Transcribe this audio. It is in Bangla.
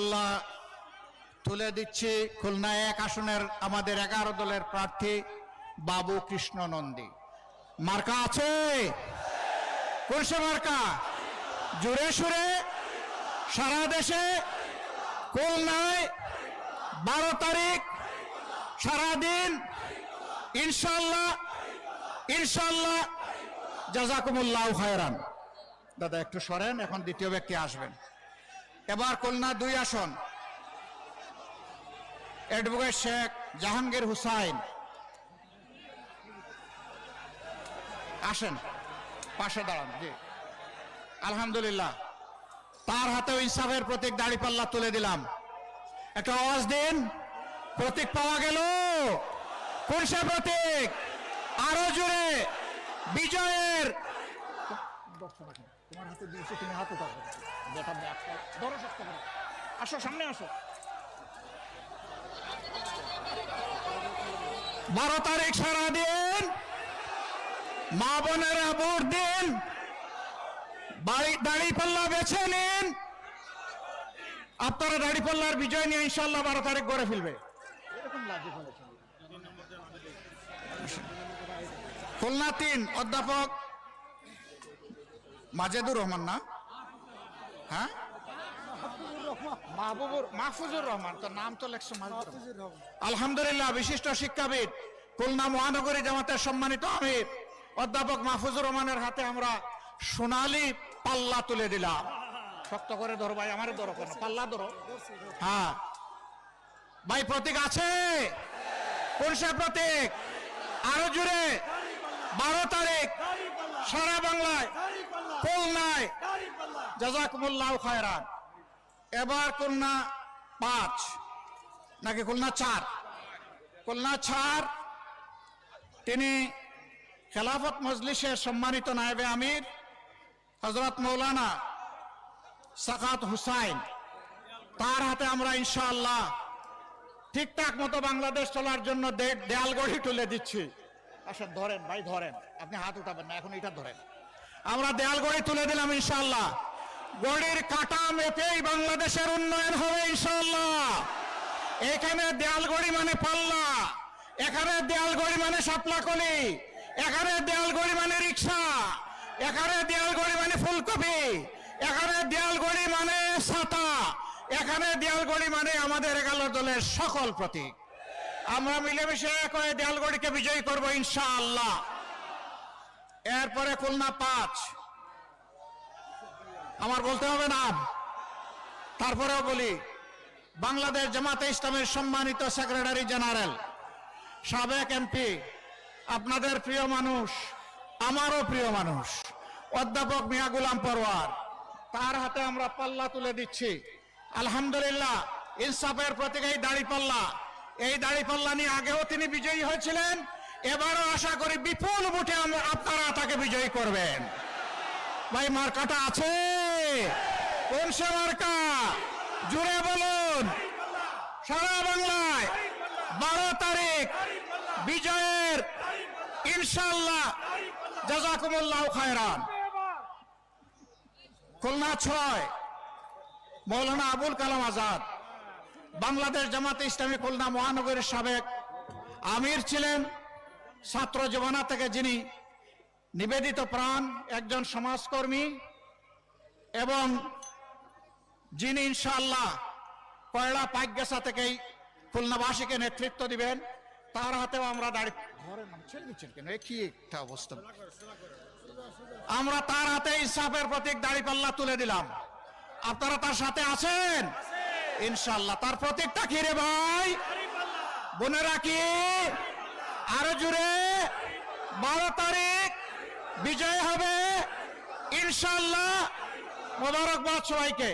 পাল্লা তুলে দিচ্ছি খুলনা এক আসনের আমাদের এগারো দলের প্রার্থী বাবু কৃষ্ণ নন্দী। মার্কা আছে? কোন সে মার্কা? জুড়ে সুরে? সারা দেশে? খুলনায়? বারো তারিখ? সারাদিন? ইনশাল্লাহ ইনশাল্লাহ জাজাকুমুল্লাহ খায়রান। দাদা, একটু সরেন, এখন দ্বিতীয় ব্যক্তি আসবেন। এবার খুলনা দুই আসন। অ্যাডভোকেট শেখ জাহাঙ্গীর হুসাইন। আসেন, পাশে দাঁড়ান, জি। আলহামদুলিল্লাহ। তার হাতেও ইনসাফের প্রতীক দাড়িপাল্লা তুলে দিলাম। একটা আওয়াজ দিন, প্রতীক পাওয়া গেল। সে প্রতীক, আরও জুড়ে বিজয়ের তোমার হাতে দিয়েছি, তুমি হাতে থাকো যেটা ধরো শক্ত করে। আসো, সামনে আসো। বারো তারিখ সারা দিন মা বোনেরা ভোট দিন, বাড়ি পাল্লা বেছে নিন। আপনারা দাড়ি পাল্লার বিজয় নিয়ে ইনশাল্লাহ বারো তারিখ গড়ে ফেলবে। খুলনা তিন, অধ্যাপক মাজেদুর রহমান না? হ্যাঁ? মাহবুবুর মাহফুজুর রহমান তো নাম তো লেখছো আলহামদুলিল্লাহ বিশিষ্ট শিক্ষাবিদ খুলনা মহানগরী জামাতের সম্মানিত আমির অধ্যাপক মাহফুজুর রহমানের হাতে আমরা সোনালী পাল্লা তুলে দিলাম। শক্ত করে ধরো ভাই আমারে ধরো কেন পাল্লা ধরো। হ্যাঁ। ভাই প্রতীক আছে? কোন সে প্রতীক? আরও জুড়ে বারো তারিখ, সারা বাংলায়, খুলনায়। জাজাকুমুল্লাহ খায়রান। এবার খুলনা পাঁচ, নাকি খুলনা চার? খুলনা চার, তিনি খেলাফত মজলিসের সম্মানিত নায়েবে আমির হজরত মৌলানা সাকাত হুসাইন। তার হাতে আমরা ইনশাআল্লাহ ঠিকঠাক মতো বাংলাদেশ চলার জন্য দে- দেয়াল গড়ি তুলে দিচ্ছি। আসেন ধরেন ভাই, ধরেন। আপনি হাত উঠাবেন না, এখন এটা ধরেন। আমরা দেয়াল গড়ি তুলে দিলাম ইনশাল্লাহ গড়ির কাটা মেপেই বাংলাদেশের উন্নয়ন হবে, ইনশাআল্লাহ। এখানে দেয়াল গড়ি মানে পাল্লা, এখানে দেয়াল গড়ি মানে সাপলাকলি এখানে দেয়াল গড়ি মানে রিক্সা, এখানে দেয়াল গড়ি মানে ফুলকপি, এখানে দেয়াল গড়ি মানে ছাতা, এখানে দেয়াল গড়ি মানে আমাদের এগারো দলের সকল প্রতীক। আমরা মিলেমিশে এক হয়ে দেয়ালগড়িকে বিজয়ী করব, ইনশাআল্লাহ। এরপরে খুলনা পাঁচ। আমার বলতে হবে না। তারপরেও বলি, বাংলাদেশ জামাতে ইসলামের সম্মানিত সেক্রেটারি জেনারেল, সাবেক এমপি, আপনাদের প্রিয় মানুষ, আমারও প্রিয় মানুষ, অধ্যাপক মিয়া গুলাম পরওয়ার, তার হাতে আমরা পাল্লা তুলে দিচ্ছি। আলহামদুলিল্লাহ, ইনসাফের প্রতীক এই দাড়ি পাল্লা। এই দাড়ি পাল্লা নিয়ে আগেও তিনি বিজয়ী হয়েছিলেন। এবারও আশা করি বিপুল ভোটে আপনারা তাকে বিজয়ী করবেন। ভাই, মার্কাটা আছে। কোন সে মার্কা। জুড়ে বলুন। সারা বাংলায় বারো তারিখ বিজয়ের ইনশাল্লাহ জাজাকুমুল্লাহ খায়রান। খুলনা ছয়, মৌলানা আবুল কালাম আজাদ। বাংলাদেশ জামাতে ইসলামী খুলনা মহানগরীর সাবেক আমির ছিলেন। ছাত্র জীবনা থেকে যিনি নিবেদিত প্রাণ, একজন সমাজকর্মী এবং যিনি ইনশাআল্লাহ কয়লা পাইকগেসা থেকেই খুলনাবাসীকে নেতৃত্ব দিবেন। তার হাতেও আমরা দাঁড়িয়ে আমরা তার হাতে ইনসাফের প্রতীক দাঁড়িপাল্লা তুলে দিলাম। আপনারা তার সাথে আছেন? ইনশাল্লাহ তার প্রতীকটা কি রে ভাই? বোনেরা কি আরও জুড়ে বারো তারিখ বিজয় হবে ইনশাল্লাহ মোবারকবাদ সবাইকে।